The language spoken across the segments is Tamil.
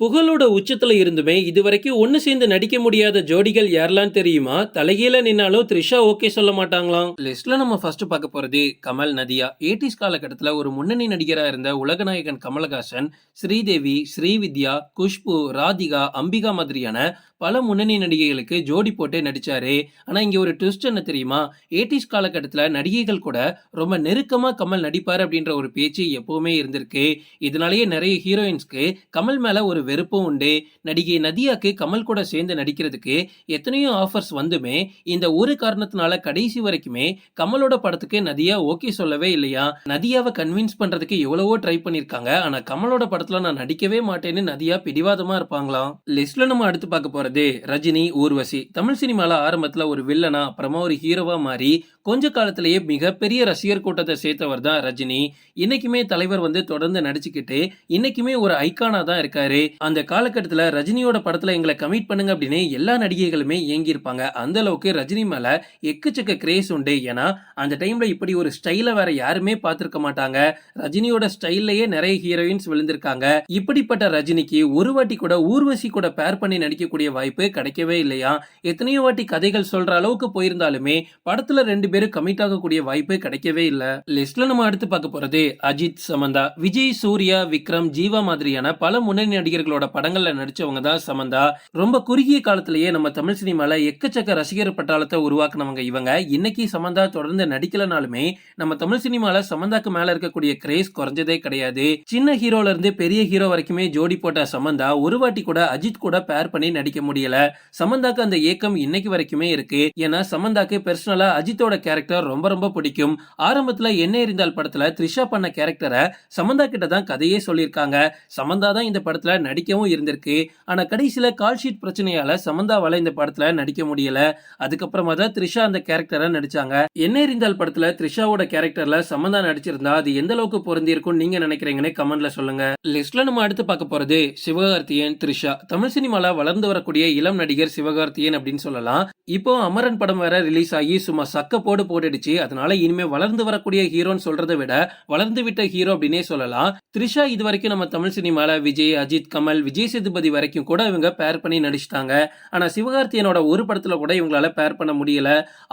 புகழோட உச்சத்தில் இருந்துமே இதுவரைக்கும் ஒன்று சேர்ந்து நடிக்க முடியாத ஜோடிகள் யாரெல்லாம் தெரியுமா? தலைகீழ நின்னாலும் த்ரிஷா ஓகே சொல்ல மாட்டாங்களாம். லிஸ்ட்ல நம்ம ஃபர்ஸ்ட் பார்க்க போறது கமல் நதியா. எயிட்டிஸ் காலகட்டத்தில் ஒரு முன்னணி நடிகரா இருந்த உலகநாயகன் கமலஹாசன் ஸ்ரீதேவி ஸ்ரீவித்யா குஷ்பு ராதிகா அம்பிகா மாதிரியான பல முன்னணி நடிகைகளுக்கு ஜோடி போட்டு நடிச்சாரு. ஆனா இங்க ஒரு ட்விஸ்ட் என்ன தெரியுமா? எயிட்டிஸ் காலகட்டத்தில் நடிகைகள் கூட ரொம்ப நெருக்கமா கமல் நடிப்பார் அப்படின்ற ஒரு பேச்சு எப்பவுமே இருந்திருக்கு. இதனாலேயே நிறைய ஹீரோயின்ஸ்க்கு கமல் மேல ஒரு வெறுப்பும் உண்டு. நடிகை நதியாக்கு கமல் கூட சேர்ந்து நடிக்கிறதுக்கு எத்தனையோ ஆஃபர்ஸ் வந்துமே. இந்த ஒரு காரணத்தினால கடைசி வரைக்குமே கமலோட படத்துக்கு நதியா ஓகே சொல்லவே இல்லையா? நதியாவை கன்வின்ஸ் பண்றதுக்கு எவ்வளவோ ட்ரை பண்ணிருக்காங்க. ஆனா கமலோட படத்துல நான் நடிக்கவே மாட்டேன்னு நதியா பிடிவாதமா இருப்பாங்களாம் லிஸ்ட்ல நம்ம அடுத்து பார்க்க போறது ரஜினி ஊர்வசி. தமிழ் சினிமால ஆரம்பத்துல ஒரு வில்லனா அப்புறமா ஒரு ஹீரோவா மாறி கொஞ்ச காலத்திலேயே மிகப்பெரிய ரசிகர் கூட்டத்தை சேர்த்தவர் தான் ரஜினி. இன்னைக்குமே தலைவர் வந்து தொடர்ந்து நடிச்சுக்கிட்டு இன்னைக்குமே ஒரு ஐக்கானா தான் இருக்காரு. அந்த காலகட்டத்தில் ரஜினியோட படத்தில் எங்களை கமிட் பண்ணுங்க அப்படின்னு எல்லா நடிகைகளுமே இயங்கியிருப்பாங்க அந்த அளவுக்கு ரஜினி மேலே எக்கச்சக்க கிரேஸ் உண்டு. ஏன்னா அந்த டைம்ல இப்படி ஒரு ஸ்டைலை வேற யாருமே பார்த்துருக்க மாட்டாங்க. ரஜினியோட ஸ்டைல்லையே நிறைய ஹீரோயின்ஸ் விழுந்திருக்காங்க. இப்படிப்பட்ட ரஜினிக்கு ஒரு வாட்டி கூட ஊர்வசி கூட பேர் பண்ணி நடிக்கக்கூடிய வாய்ப்பு கிடைக்கவே இல்லையா? எத்தனையோ வாட்டி கதைகள் சொல்ற அளவுக்கு போயிருந்தாலுமே படத்துல ரெண்டு பேரும் கமிட் ஆகக்கூடிய வாய்ப்பு கிடைக்கவே இல்லை. லிஸ்ட்ல நம்ம அடுத்து பார்க்க போறது அஜித் சமந்தா விஜய் சூர்யா விக்ரம் ஜீவா மாதிரியான பல முன்னணி நடிகர் நடிகர்களோட படங்கள்ல நடிச்சவங்க தான் சமந்தா. ரொம்ப குறுகிய காலத்திலேயே நம்ம தமிழ் சினிமால எக்கச்சக்க ரசிகர் பட்டாளத்தை உருவாக்குனவங்க இவங்க. இன்னைக்கு சமந்தா தொடர்ந்து நடிக்கலனாலுமே நம்ம தமிழ் சினிமால சமந்தாக்கு மேல இருக்கக்கூடிய கிரேஸ் குறைஞ்சதே கிடையாது. சின்ன ஹீரோல இருந்து பெரிய ஹீரோ வரைக்குமே ஜோடி போட்ட சமந்தா ஒரு வாட்டி கூட அஜித் கூட பேர் பண்ணி நடிக்க முடியல. சமந்தாக்கு அந்த ஏக்கம் இன்னைக்கு வரைக்குமே இருக்கு. ஏன்னா சமந்தாக்கு பெர்சனலா அஜித்தோட கேரக்டர் ரொம்ப ரொம்ப பிடிக்கும். ஆரம்பத்துல என்ன இருந்தால் படத்துல த்ரிஷா பண்ண கேரக்டரை சமந்தா கிட்ட தான் கதையே சொல்லியிருக்காங்க. சமந்தா தான் இந்த படத்துல நடிக்கவும் இருந்திருக்கு. ஆனா கடைசியில கால் ஷீட் பிரச்சனையால சமந்தாவால இந்த படத்துல நடிக்க முடியல. அதுக்கப்புறமா தான் த்ரிஷா அந்த கேரக்டரை நடிச்சாங்க. என்ன இருந்தால் படத்துல த்ரிஷாவோட கேரக்டர்ல சமந்தா நடிச்சிருந்தா அது எந்த அளவுக்கு பொருந்தி இருக்கும் நீங்க நினைக்கிறீங்கன்னு கமெண்ட்ல சொல்லுங்க. லிஸ்ட்ல நம்ம அடுத்து பார்க்க போறது சிவகார்த்தியன் த்ரிஷா. தமிழ் சினிமால வளர்ந்து வரக்கூடிய இளம் நடிகர் சிவகார்த்தியன் அப்படின்னு சொல்லலாம். இப்போ அமரன் படம் வேற ரிலீஸ் ஆகி சும்மா சக்க போடு போட்டுடுச்சு. அதனால இனிமே வளர்ந்து வரக்கூடிய ஹீரோன்னு சொல்றதை விட வளர்ந்து விட்ட ஹீரோ அப்படின்னே சொல்லலாம். த்ரிஷா இது வரைக்கும் நம்ம தமிழ் சினிமால விஜய் அஜித் கமல் விஜய் சேதுபதி வரைக்கும் கூட இவங்க பேர் பண்ணி நடிச்சிட்டாங்க. ஆனா சிவகார்த்தியனோட ஒரு படத்துல கூட இவங்களால பேர் பண்ண முடியல.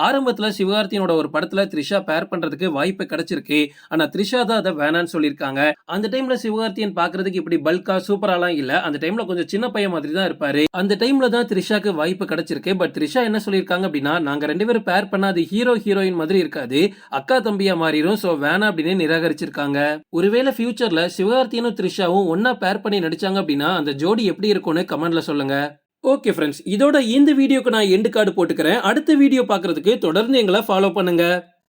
ஆரம்பத்துல சிவகார்த்தியனோட ஒரு படத்துல த்ரிஷா பேர் பண்றதுக்கு வாய்ப்பு கிடைச்சிருக்கு. ஆனா த்ரிஷா தான் அதை வேணான்னு சொல்லியிருக்காங்க. அந்த டைம்ல சிவகார்த்தியன் பார்க்கறதுக்கு இப்படி பல்கா சூப்பராலாம் இல்ல. அந்த டைம்ல கொஞ்சம் சின்ன பையன் மாதிரி தான் இருப்பாரு. அந்த டைம்ல தான் த்ரிஷாக்கு வாய்ப்பு கிடைச்சிருக்கு. பட் த்ரிஷா என்ன சொல்லியிருக்காங்க அப்படின்னா நாங்க ரெண்டு பேரும் பேர் பண்ணா அது ஹீரோ ஹீரோயின் மாதிரி இருக்காது. அக்கா தம்பியா மாறிடும் சோ வேணாம் அப்படின்னு நிராகரிச்சிருக்காங்க. ஒருவேளை ஃபியூச்சரில் சிவகார்த்தியனும் த்ரிஷாவும் ஒன்னா பேர் பண்ணி நடிச்சாங்க அப்படின்னா அந்த ஜோடி எப்படி இருக்கும்னு கமெண்ட்ல சொல்லுங்க. ஓகே ஃப்ரெண்ட்ஸ் இதோட இந்த வீடியோக்கு நான் எண்டு கார்டு போட்டுக்கிறேன். அடுத்த வீடியோ பார்க்கறதுக்கு தொடர்ந்து எங்களை ஃபாலோ பண்ணுங்க.